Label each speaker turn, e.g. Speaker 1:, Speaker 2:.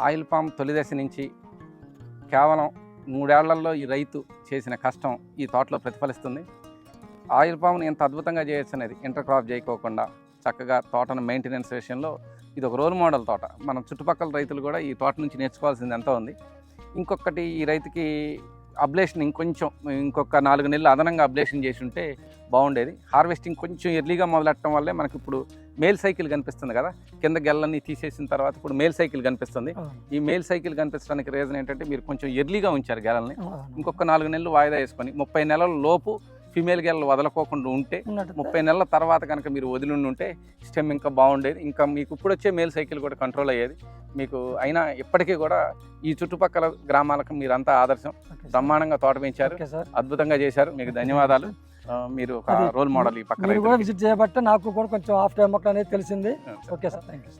Speaker 1: Oil palm తొలి దశ నుంచి కేవలం మూడేళ్ళలో ఈ రైతు చేసిన కష్టం ఈ తోటలో ప్రతిఫలిస్తుంది. ఆయిల్ పామును ఎంత అద్భుతంగా చేయొచ్చు అనేది ఇంటర్ క్రాప్ చేయకోకుండా చక్కగా తోటను మెయింటెనెన్స్ విషయంలో ఇది ఒక రోల్ మోడల్ తోట. మన చుట్టుపక్కల రైతులు కూడా ఈ తోట నుంచి నేర్చుకోవాల్సింది ఎంతో ఉంది. ఇంకొకటి ఈ రైతుకి అబ్లేషన్ ఇంకొంచెం ఇంకొక నాలుగు నెలలు అదనంగా అబ్లేషన్ చేసి ఉంటే బాగుండేది. హార్వెస్టింగ్ కొంచెం ఎర్లీగా మొదలెట్టడం వల్లే మనకి ఇప్పుడు మేల్ సైకిల్ కనిపిస్తుంది కదా కింద గెల్లన్నీ తీసేసిన తర్వాత ఇప్పుడు మేల్ సైకిల్ కనిపిస్తుంది. ఈ మేల్ సైకిల్ కనిపించడానికి రీజన్ ఏంటంటే మీరు కొంచెం ఎర్లీగా ఉంచారు గెలల్ని ఇంకొక నాలుగు నెలలు వాయిదా వేసుకొని ముప్పై నెలల లోపు ఫిమేల్ గెలలు వదలకోకుండా ఉంటే ముప్పై నెలల తర్వాత కనుక మీరు వదిలి ఉంటే స్టెమ్ ఇంకా బాగుండేది. ఇంకా మీకు ఇప్పుడు వచ్చే మేల్ సైకిల్ కూడా కంట్రోల్ అయ్యేది. మీకు అయినా ఇప్పటికీ కూడా ఈ చుట్టుపక్కల గ్రామాలకు మీరంతా ఆదర్శం. బ్రహ్మాండంగా తోట పెంచారు అద్భుతంగా చేశారు. మీకు ధన్యవాదాలు. మీరు ఒక రోల్ మోడల్ ఈ పక్క
Speaker 2: మీరు కూడా
Speaker 1: రైతులకి.
Speaker 2: విజిట్ చేయబట్టే నాకు కూడా కొంచెం ఆఫ్ టైం అనేది తెలిసింది. Okay sir. Thank you